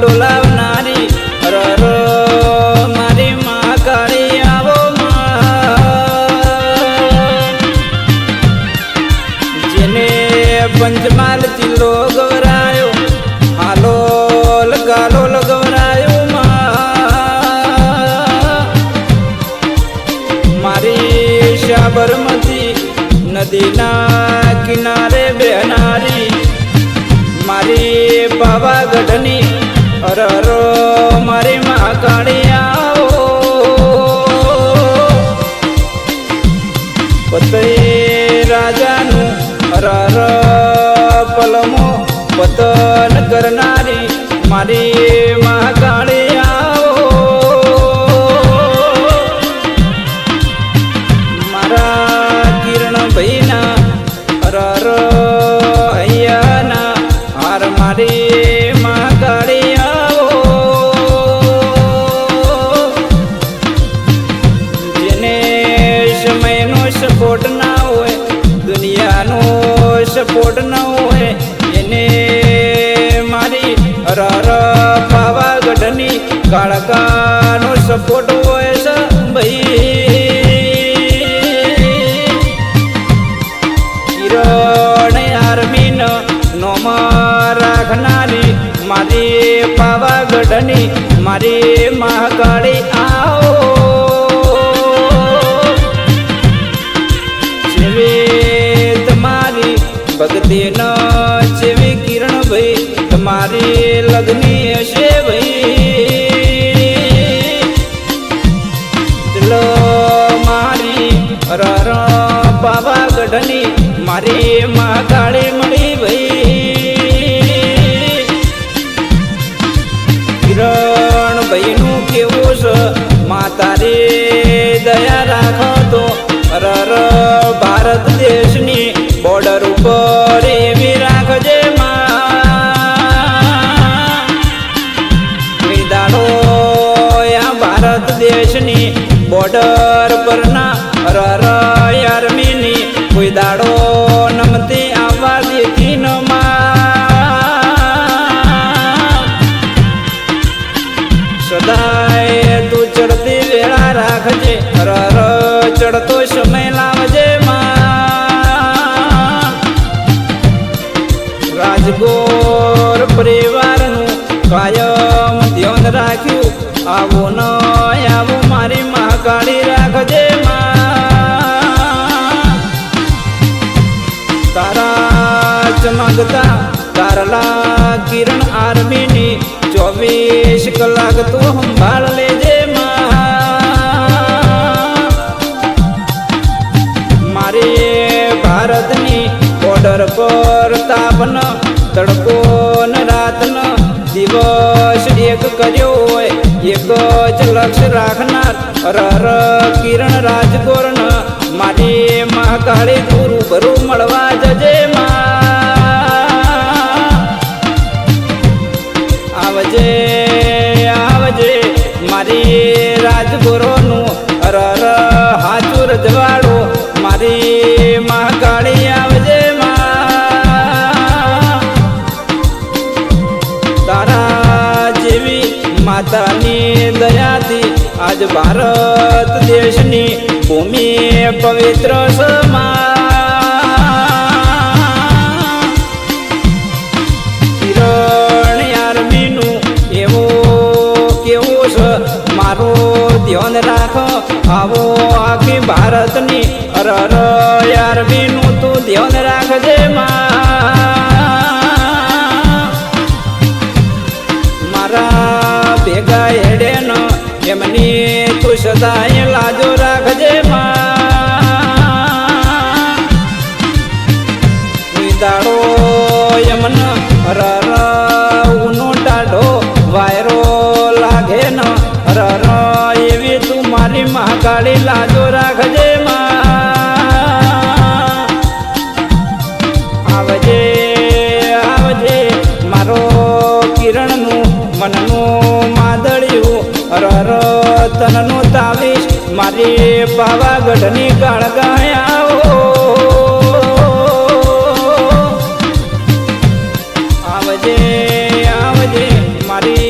ડોલાવનારી રરો મારી મા કરી આવો જેને પંચમાલ ચિલ્લો ગવરાયો હાલો લગાલો લગવરાયો મારી સાબરમતી નદીના કિનારે બેનારી મારી પાવાગઢની અરરો મારી મહાકાળિયાઓ પતય રાજાનું અરર પલમો પતન કરનારી મારી મહાકાળિયાઓ મારા કિરણ ભાઈના અરર સપોર્ટ ના હોય, દુનિયાનો સપોર્ટ ના હોય, એને મારી અરર પાવાગઢની કાળકાનો સપોર્ટ હોય છે ભાઈ. કિરણ આર્મીન નોમ રાખનારી મારી પાવાગઢની મારી રર પાવાગઢની મારી મહાકાળી મળી ભાઈ કિરણ ભાઈનું કેવું છે? માતા રે દયા રાખો તો. રર, ભારત દેશની બોર્ડર ઉપર કોઈ દાડો નમતી આવવા દેતી ન સદાય તું ચડતી વેળા રાખજે રર ચડતો સમય લાવજે મા. રાજગોર પરિવારનું કાયમ ધ્યાન રાખ્યું, આવું ન આવું મારી મહાકાળી ચમકતા તારલા કિરણ આર્મીની ચોવીસ કલાક તું સંભાળ લેજે મારે ભારતની બોર્ડર પર તાપન, તડકો ન રાતન, દિવસ એક કર્યો હોય, એક જ લક્ષ્ય રાખનાર રર કિરણ રાજગોરણ મારી મહાકાળી ગુરુ બરુ મળવા જજે માં. આવજે આવજે. મારી રાજગુરુનું અરર હાચુર રજવાડો મારી મહાકાળી આવજે તારા જેવી માતાની દયાથી આજ ભારત દેશની ભૂમિ પવિત્ર સમા. ધ્યાન રાખો. આવો આખી ભારતની યાર બીનું તું ધ્યાન રાખજે મારા ભેગા હેડે ન એમની તું સદાય લાજો રાખજે દાડો યમન રર માં કાળી લાજો રાખજે આવજે આવજે મારો કિરણનું, મનનું માદળ્યું રર તનનું તાવીશ મારી પાવાગઢની કાળ ગાયા આવજે આવજે મારી